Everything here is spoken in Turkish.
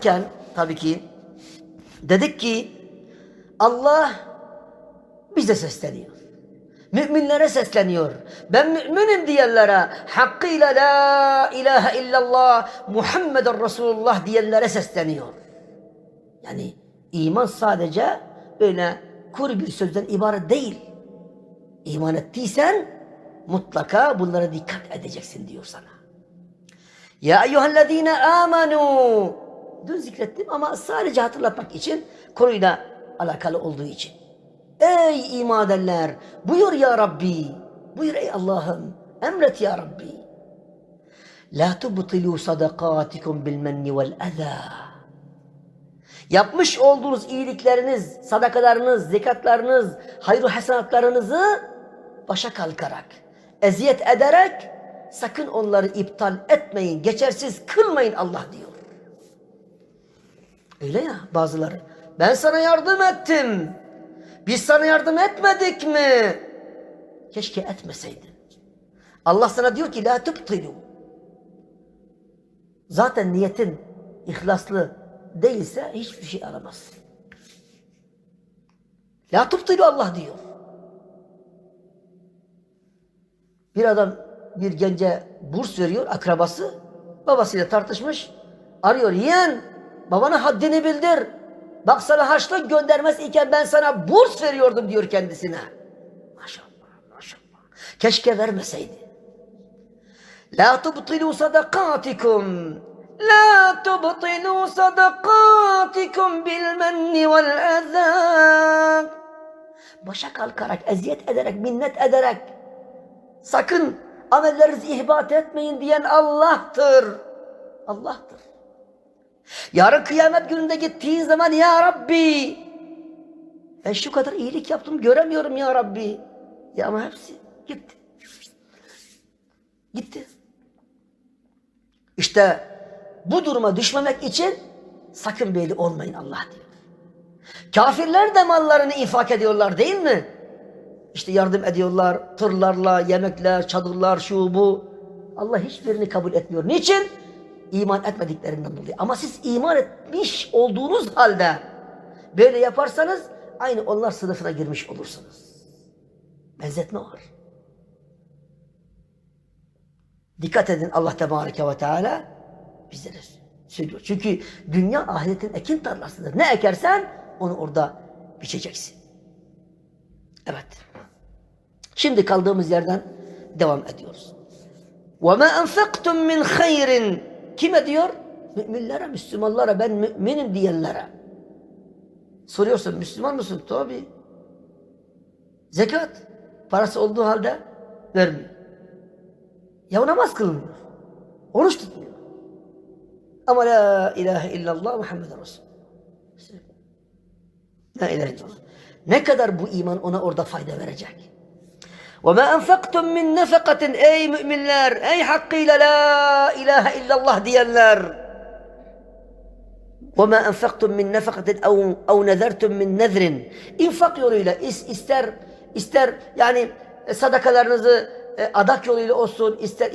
iken tabii ki dedik ki Allah bize sesleniyor. Müminlere sesleniyor. Ben müminim diyenlere, hakkıyla la ilahe illallah Muhammeden Resulullah diyenlere sesleniyor. Yani iman sadece öyle kuru bir sözden ibaret değil. İman ettiysen mutlaka bunlara dikkat edeceksin diyor sana. Ya eyyühellezine amenu. Dün zikrettim ama sadece hatırlatmak için konuyla alakalı olduğu için. Ey iman buyur ya Rabbi. Buyur ey Allah'ım. Emret ya Rabbi. La tubtilu sadakatikum bil menni vel eza. Yapmış olduğunuz iyilikleriniz, sadakalarınız, zekatlarınız, hayır hasenatlarınızı başa kalkarak, eziyet ederek sakın onları iptal etmeyin, geçersiz kılmayın Allah diyor. Öyle ya bazıları. Ben sana yardım ettim. Biz sana yardım etmedik mi? Keşke etmeseydin. Allah sana diyor ki la tubtilu. Zaten niyetin ihlaslı değilse hiçbir şey aramazsın. La tubtilu Allah diyor. Bir adam bir gence burs veriyor akrabası. Babasıyla tartışmış. Arıyor yeğen babana haddini bildir. Bak sana harçlık göndermez iken ben sana burs veriyordum diyor kendisine. Maşallah maşallah. Keşke vermeseydi. La tubtilu sadakatikum. La tubtilu sadakatikum bil menni vel eza. Başa kalkarak, eziyet ederek, minnet ederek sakın amellerinizi ihbat etmeyin diyen Allah'tır. Allah'tır. Yarın kıyamet gününde gittiğin zaman ya Rabbi ben şu kadar iyilik yaptım göremiyorum ya Rabbi. Ya ama hepsi gitti. Gitti. İşte bu duruma düşmemek için sakın böyle olmayın Allah diyor. Kafirler de mallarını infak ediyorlar değil mi? İşte yardım ediyorlar tırlarla, yemekler, çadırlar, şu bu. Allah hiçbirini kabul etmiyor. Niçin? İman etmediklerinden dolayı. Ama siz iman etmiş olduğunuz halde böyle yaparsanız aynı onlar sınıfına girmiş olursunuz. Benzetme var. Dikkat edin Allah Tebareke ve Teala bizlere söylüyor. Çünkü dünya ahiretin ekin tarlasıdır. Ne ekersen onu orada biçeceksin. Evet. Şimdi kaldığımız yerden devam ediyoruz. وَمَا أَنْفَقْتُمْ مِنْ خَيْرٍ Kime diyor? Müminlere, Müslümanlara, ben müminim diyenlere. Soruyorsun, Müslüman mısın? Tabi. Zekat. Parası olduğu halde vermiyor. Ya namaz kılmıyor. Oruç tutmuyor. Ama la ilahe illallah Muhammeden Resulullah. La ilahe illallah. Ne kadar bu iman ona orada fayda verecek? وَمَا أَنْفَقْتُمْ مِنْ نَفَقَةٍ Ey müminler, ey hakkıyla la ilahe illallah diyenler. وَمَا أَنْفَقْتُمْ مِنْ نَفَقَةٍ اَوْ, اَوْ نَذَرْتُمْ مِنْ نَذْرٍ İnfak yoluyla ister ister yani sadakalarınızı adak yoluyla olsun, ister